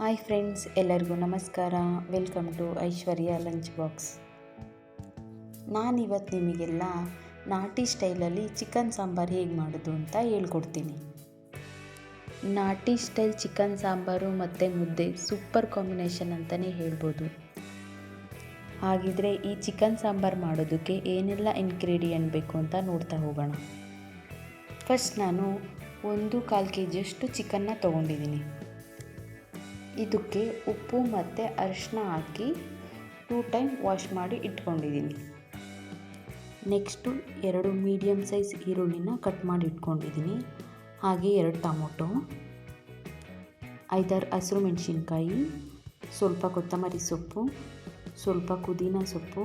Hi friends, ಎಲ್ಲರಿಗೂ ನಮಸ್ಕಾರ. Welcome to Aishwarya lunch box. ನಾನಿವತ್ತು ನಿಮಗೆಲ್ಲ ನಾಟಿ ಸ್ಟೈಲಲ್ಲಿ ಚಿಕನ್ ಸಾಂಬಾರು ಹೇಗೆ ಮಾಡೋದು ಅಂತ ಹೇಳ್ಕೊಡ್ತೀನಿ. ನಾಟಿ ಸ್ಟೈಲ್ ಚಿಕನ್ ಸಾಂಬಾರು ಮತ್ತು ಮುದ್ದೆ ಸೂಪರ್ ಕಾಂಬಿನೇಷನ್ ಅಂತಲೇ ಹೇಳ್ಬೋದು. ಹಾಗಿದ್ರೆ ಈ ಚಿಕನ್ ಸಾಂಬಾರು ಮಾಡೋದಕ್ಕೆ ಏನೆಲ್ಲ ಇಂಗ್ರೀಡಿಯೆಂಟ್ ಬೇಕು ಅಂತ ನೋಡ್ತಾ ಹೋಗೋಣ. ಫಸ್ಟ್ ನಾನು ಒಂದು ಕಾಲು ಕೆ ಜಿಯಷ್ಟು ಚಿಕನ್ನ ತೊಗೊಂಡಿದ್ದೀನಿ. ಇದಕ್ಕೆ ಉಪ್ಪು ಮತ್ತು ಅರಿಶಿನ ಹಾಕಿ ಟೂ ಟೈಮ್ ವಾಶ್ ಮಾಡಿ ಇಟ್ಕೊಂಡಿದ್ದೀನಿ. ನೆಕ್ಸ್ಟು ಎರಡು ಮೀಡಿಯಮ್ ಸೈಜ್ ಈರುಳ್ಳಿನ ಕಟ್ ಮಾಡಿ ಇಟ್ಕೊಂಡಿದ್ದೀನಿ. ಹಾಗೆ ಎರಡು ಟೊಮೊಟೊ, ಐದಾರು ಹಸಿರು ಮೆಣಸಿನ್ಕಾಯಿ, ಸ್ವಲ್ಪ ಕೊತ್ತಂಬರಿ ಸೊಪ್ಪು, ಸ್ವಲ್ಪ ಪುದೀನ ಸೊಪ್ಪು,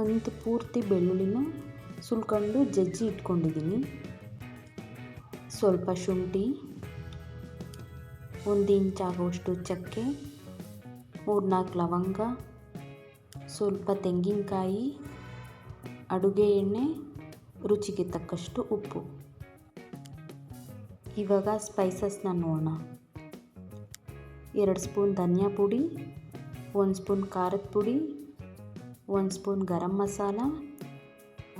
ಒಂದು ಪೂರ್ತಿ ಬೆಳ್ಳುಳ್ಳಿನ ಸುಲ್ಕೊಂಡು ಜಜ್ಜಿ ಇಟ್ಕೊಂಡಿದ್ದೀನಿ. ಸ್ವಲ್ಪ ಶುಂಠಿ ಒಂದು ಇಂಚ್ ಆಗುವಷ್ಟು ಚಕ್ಕೆ, ಮೂರ್ನಾಲ್ಕು ಲವಂಗ, ಸ್ವಲ್ಪ ತೆಂಗಿನಕಾಯಿ, ಅಡುಗೆ ಎಣ್ಣೆ, ರುಚಿಗೆ ತಕ್ಕಷ್ಟು ಉಪ್ಪು. ಇವಾಗ ಸ್ಪೈಸಸ್ನ ನೋಡೋಣ. ಎರಡು ಸ್ಪೂನ್ ಧನಿಯಾ ಪುಡಿ, ಒಂದು ಸ್ಪೂನ್ ಖಾರದ ಪುಡಿ, ಒಂದು ಸ್ಪೂನ್ ಗರಂ ಮಸಾಲ,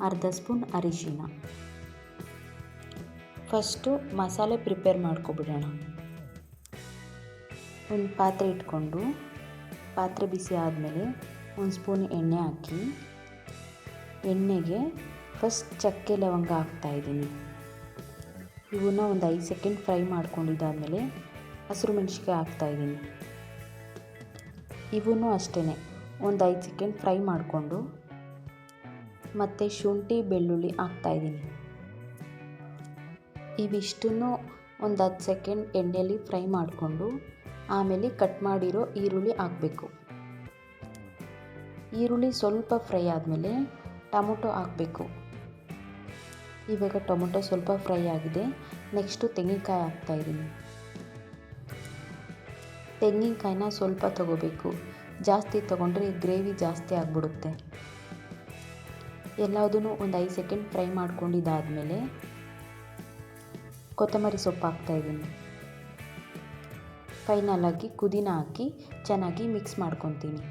ಅರ್ಧ ಸ್ಪೂನ್ ಅರಿಶಿನ ಫಸ್ಟು ಮಸಾಲೆ ಪ್ರಿಪೇರ್ ಮಾಡ್ಕೊಬಿಡೋಣ. ಒಂದು ಪಾತ್ರೆ ಇಟ್ಕೊಂಡು, ಪಾತ್ರೆ ಬಿಸಿ ಆದಮೇಲೆ ಒಂದು ಸ್ಪೂನ್ ಎಣ್ಣೆ ಹಾಕಿ. ಎಣ್ಣೆಗೆ ಫಸ್ಟ್ ಚಕ್ಕೆ ಲವಂಗ ಹಾಕ್ತಾಯಿದ್ದೀನಿ ಇವನ್ನ ಒಂದು ಐದು ಸೆಕೆಂಡ್ ಫ್ರೈ ಮಾಡ್ಕೊಂಡಿದ್ದಾದಮೇಲೆ ಹಸಿರು ಮೆಣಸಿಕಾಯಿ ಹಾಕ್ತಾಯಿದ್ದೀನಿ ಇವನ್ನೂ ಅಷ್ಟೇ ಒಂದು ಐದು ಸೆಕೆಂಡ್ ಫ್ರೈ ಮಾಡಿಕೊಂಡು ಮತ್ತು ಶುಂಠಿ, ಬೆಳ್ಳುಳ್ಳಿ ಹಾಕ್ತಾಯಿದ್ದೀನಿ ಇವಿಷ್ಟನ್ನು ಒಂದು ಹತ್ತು ಸೆಕೆಂಡ್ ಎಣ್ಣೆಯಲ್ಲಿ ಫ್ರೈ ಮಾಡಿಕೊಂಡು ಆಮೇಲೆ ಕಟ್ ಮಾಡಿರೋ ಈರುಳ್ಳಿ ಹಾಕಬೇಕು. ಈರುಳ್ಳಿ ಸ್ವಲ್ಪ ಫ್ರೈ ಆದಮೇಲೆ ಟೊಮೊಟೊ ಹಾಕಬೇಕು. ಇವಾಗ ಟೊಮೊಟೊ ಸ್ವಲ್ಪ ಫ್ರೈ ಆಗಿದೆ. ನೆಕ್ಸ್ಟು ತೆಂಗಿನಕಾಯಿ ಹಾಕ್ತಾಯಿದ್ದೀನಿ ತೆಂಗಿನಕಾಯಿನ ಸ್ವಲ್ಪ ತಗೋಬೇಕು. ಜಾಸ್ತಿ ತೊಗೊಂಡ್ರೆ ಗ್ರೇವಿ ಜಾಸ್ತಿ ಆಗಿಬಿಡುತ್ತೆ. ಎಲ್ಲದೂ ಒಂದು ಐದು ಸೆಕೆಂಡ್ ಫ್ರೈ ಮಾಡ್ಕೊಂಡಿದ್ದಾದಮೇಲೆ ಕೊತ್ತಂಬರಿ ಸೊಪ್ಪು ಹಾಕ್ತಾಯಿದ್ದೀನಿ ಫೈನಲಾಗಿ ಕುದಿನ ಹಾಕಿ ಚೆನ್ನಾಗಿ ಮಿಕ್ಸ್ ಮಾಡ್ಕೊತೀನಿ.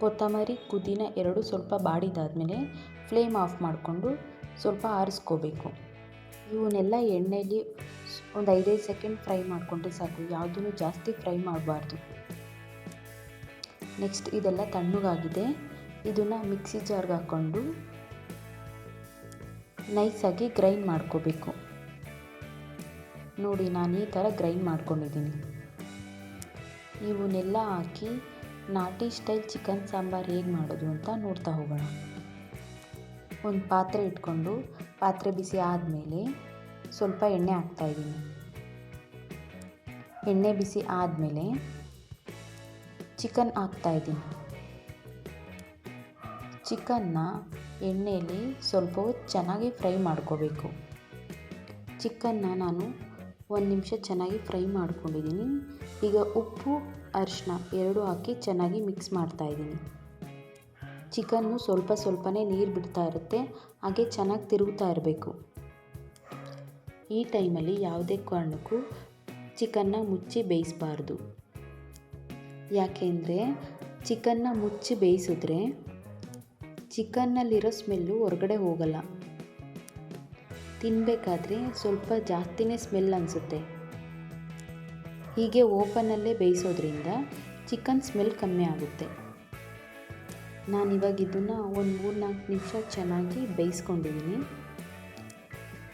ಕೊತ್ತಂಬರಿ, ಕುದಿನ ಎರಡು ಸ್ವಲ್ಪ ಬಾಡಿದಾದಮೇಲೆ ಫ್ಲೇಮ್ ಆಫ್ ಮಾಡಿಕೊಂಡು ಸ್ವಲ್ಪ ಆರಿಸ್ಕೋಬೇಕು. ಇವನ್ನೆಲ್ಲ ಎಣ್ಣೆಯಲ್ಲಿ ಒಂದು ಐದೈದು ಸೆಕೆಂಡ್ ಫ್ರೈ ಮಾಡಿಕೊಂಡ್ರೆ ಸಾಕು ಯಾವುದೂ ಜಾಸ್ತಿ ಫ್ರೈ ಮಾಡಬಾರ್ದು. ನೆಕ್ಸ್ಟ್ ಇದೆಲ್ಲ ತಣ್ಣಗಾಗಿದೆ. ಇದನ್ನು ಮಿಕ್ಸಿ ಜಾರ್ಗೆ ಹಾಕ್ಕೊಂಡು ನೈಸಾಗಿ ಗ್ರೈಂಡ್ ಮಾಡ್ಕೋಬೇಕು. ನೋಡಿ, ನಾನು ಈ ಥರ ಗ್ರೈಂಡ್ ಮಾಡ್ಕೊಂಡಿದ್ದೀನಿ. ಇವನ್ನೆಲ್ಲ ಹಾಕಿ ನಾಟಿ ಸ್ಟೈಲ್ ಚಿಕನ್ ಸಾಂಬಾರು ಹೇಗೆ ಮಾಡೋದು ಅಂತ ನೋಡ್ತಾ ಹೋಗೋಣ. ಒಂದು ಪಾತ್ರೆ ಇಟ್ಕೊಂಡು, ಪಾತ್ರೆ ಬಿಸಿ ಆದಮೇಲೆ ಸ್ವಲ್ಪ ಎಣ್ಣೆ ಹಾಕ್ತಾಯಿದ್ದೀನಿ ಎಣ್ಣೆ ಬಿಸಿ ಆದಮೇಲೆ ಚಿಕನ್ ಹಾಕ್ತಾಯಿದ್ದೀನಿ ಚಿಕನ್ನ ಎಣ್ಣೆಯಲ್ಲಿ ಸ್ವಲ್ಪ ಚೆನ್ನಾಗಿ ಫ್ರೈ ಮಾಡ್ಕೋಬೇಕು. ಚಿಕನ್ನ ನಾನು ಒಂದು ನಿಮಿಷ ಚೆನ್ನಾಗಿ ಫ್ರೈ ಮಾಡ್ಕೊಂಡಿದ್ದೀನಿ. ಈಗ ಉಪ್ಪು ಅರಿಶಿನ ಎರಡು ಹಾಕಿ ಚೆನ್ನಾಗಿ ಮಿಕ್ಸ್ ಮಾಡ್ತಾಯಿದ್ದೀನಿ ಚಿಕನ್ನು ಸ್ವಲ್ಪ ಸ್ವಲ್ಪನೇ ನೀರು ಬಿಡ್ತಾ ಇರುತ್ತೆ. ಹಾಗೆ ಚೆನ್ನಾಗಿ ತಿರುಗ್ತಾ ಇರಬೇಕು. ಈ ಟೈಮಲ್ಲಿ ಯಾವುದೇ ಕಾರಣಕ್ಕೂ ಚಿಕನ್ನ ಮುಚ್ಚಿ ಬೇಯಿಸಬಾರ್ದು. ಯಾಕೆಂದರೆ ಚಿಕನ್ನ ಮುಚ್ಚಿ ಬೇಯಿಸಿದ್ರೆ ಚಿಕನ್ನಲ್ಲಿರೋ ಸ್ಮೆಲ್ಲು ಹೊರಗಡೆ ಹೋಗಲ್ಲ. ತಿನ್ನಬೇಕಾದ್ರೆ ಸ್ವಲ್ಪ ಜಾಸ್ತಿನೇ ಸ್ಮೆಲ್ ಅನಿಸುತ್ತೆ. ಹೀಗೆ ಓಪನಲ್ಲೇ ಬೇಯಿಸೋದ್ರಿಂದ ಚಿಕನ್ ಸ್ಮೆಲ್ ಕಮ್ಮಿ ಆಗುತ್ತೆ. ನಾನಿವಾಗ ಇದನ್ನು ಒಂದು ಮೂರು ನಾಲ್ಕು ನಿಮಿಷ ಚೆನ್ನಾಗಿ ಬೇಯಿಸ್ಕೊಂಡಿದ್ದೀನಿ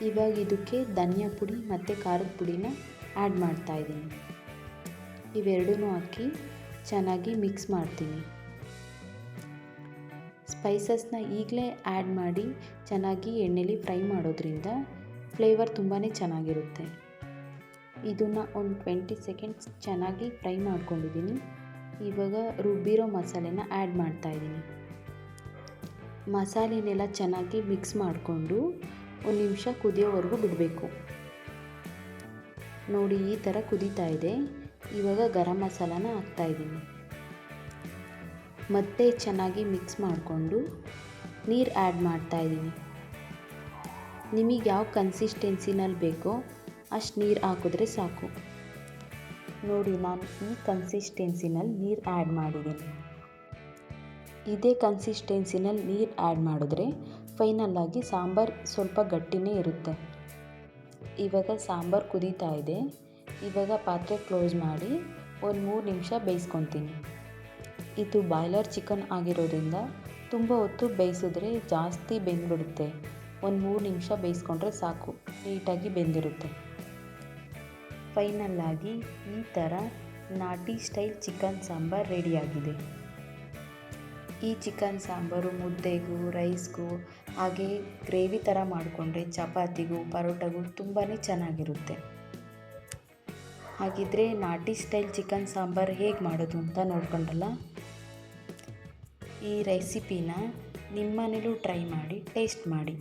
ಇವಾಗ ಇದಕ್ಕೆ ಧನಿಯಾ ಪುಡಿ ಮತ್ತು ಖಾರದ ಪುಡಿನ ಆ್ಯಡ್ ಮಾಡ್ತಾಯಿದ್ದೀನಿ ಇವೆರಡೂ ಹಾಕಿ ಚೆನ್ನಾಗಿ ಮಿಕ್ಸ್ ಮಾಡ್ತೀನಿ. ಸ್ಪೈಸಸ್ನ ಈಗಲೇ ಆ್ಯಡ್ ಮಾಡಿ ಚೆನ್ನಾಗಿ ಎಣ್ಣೆಲಿ ಫ್ರೈ ಮಾಡೋದ್ರಿಂದ ಫ್ಲೇವರ್ ತುಂಬಾ ಚೆನ್ನಾಗಿರುತ್ತೆ. ಇದನ್ನು ಒಂದು ಟ್ವೆಂಟಿ ಸೆಕೆಂಡ್ಸ್ ಚೆನ್ನಾಗಿ ಫ್ರೈ ಮಾಡ್ಕೊಂಡಿದ್ದೀನಿ. ಇವಾಗ ರುಬ್ಬಿರೋ ಮಸಾಲೆನ ಆ್ಯಡ್ ಮಾಡ್ತಾಯಿದ್ದೀನಿ ಮಸಾಲೆನೆಲ್ಲ ಚೆನ್ನಾಗಿ ಮಿಕ್ಸ್ ಮಾಡಿಕೊಂಡು ಒಂದು ನಿಮಿಷ ಕುದಿಯೋವರೆಗೂ ಬಿಡಬೇಕು. ನೋಡಿ ಈ ಥರ ಕುದೀತಾ ಇದೆ. ಇವಾಗ ಗರಂ ಮಸಾಲಾನ ಹಾಕ್ತಾಯಿದ್ದೀನಿ ಮತ್ತೆ ಚೆನ್ನಾಗಿ ಮಿಕ್ಸ್ ಮಾಡಿಕೊಂಡು ನೀರು ಆ್ಯಡ್ ಮಾಡ್ತಾಯಿದ್ದೀನಿ ನಿಮಗೆ ಯಾವ ಕನ್ಸಿಸ್ಟೆನ್ಸಿನಲ್ಲಿ ಬೇಕೋ ಅಷ್ಟು ನೀರು ಹಾಕಿದ್ರೆ ಸಾಕು. ನೋಡಿ ನಾನು ಈ ಕನ್ಸಿಸ್ಟೆನ್ಸಿನಲ್ಲಿ ನೀರು ಆ್ಯಡ್ ಮಾಡಿದ್ದೀನಿ. ಇದೇ ಕನ್ಸಿಸ್ಟೆನ್ಸಿನಲ್ಲಿ ನೀರು ಆ್ಯಡ್ ಮಾಡಿದ್ರೆ ಫೈನಲ್ಲಾಗಿ ಸಾಂಬಾರು ಸ್ವಲ್ಪ ಗಟ್ಟಿನೇ ಇರುತ್ತೆ. ಇವಾಗ ಸಾಂಬಾರು ಕುದೀತಾ ಇದೆ. ಇವಾಗ ಪಾತ್ರೆ ಕ್ಲೋಸ್ ಮಾಡಿ ಒಂದು ಮೂರು ನಿಮಿಷ ಬೇಯಿಸ್ಕೊತೀನಿ. ಇದು ಬಾಯ್ಲರ್ ಚಿಕನ್ ಆಗಿರೋದ್ರಿಂದ ತುಂಬ ಹೊತ್ತು ಬೇಯಿಸಿದ್ರೆ ಜಾಸ್ತಿ ಬೆಂದ್ಬಿಡುತ್ತೆ. ಒಂದು ಮೂರು ನಿಮಿಷ ಬೇಯಿಸ್ಕೊಂಡ್ರೆ ಸಾಕು, ನೀಟಾಗಿ ಬೆಂದಿರುತ್ತೆ. ಫೈನಲ್ಲಾಗಿ ಈ ಥರ ನಾಟಿ ಸ್ಟೈಲ್ ಚಿಕನ್ ಸಾಂಬಾರು ರೆಡಿಯಾಗಿದೆ. ಈ ಚಿಕನ್ ಸಾಂಬಾರು ಮುದ್ದೆಗೂ, ರೈಸ್ಗೂ, ಹಾಗೆ ಗ್ರೇವಿ ಥರ ಮಾಡಿಕೊಂಡ್ರೆ ಚಪಾತಿಗೂ, ಪರೋಟಗೂ ತುಂಬಾ ಚೆನ್ನಾಗಿರುತ್ತೆ. ಹಾಗಿದ್ರೆ ನಾಟಿ ಸ್ಟೈಲ್ ಚಿಕನ್ ಸಾಂಬಾರು ಹೇಗೆ ಮಾಡೋದು ಅಂತ ನೋಡ್ಕೊಂಡಲ್ಲ ಈ ರೆಸಿಪಿನ ನಿಮ್ಮನೇಲೂ ಟ್ರೈ ಮಾಡಿ ಟೇಸ್ಟ್ ಮಾಡಿ.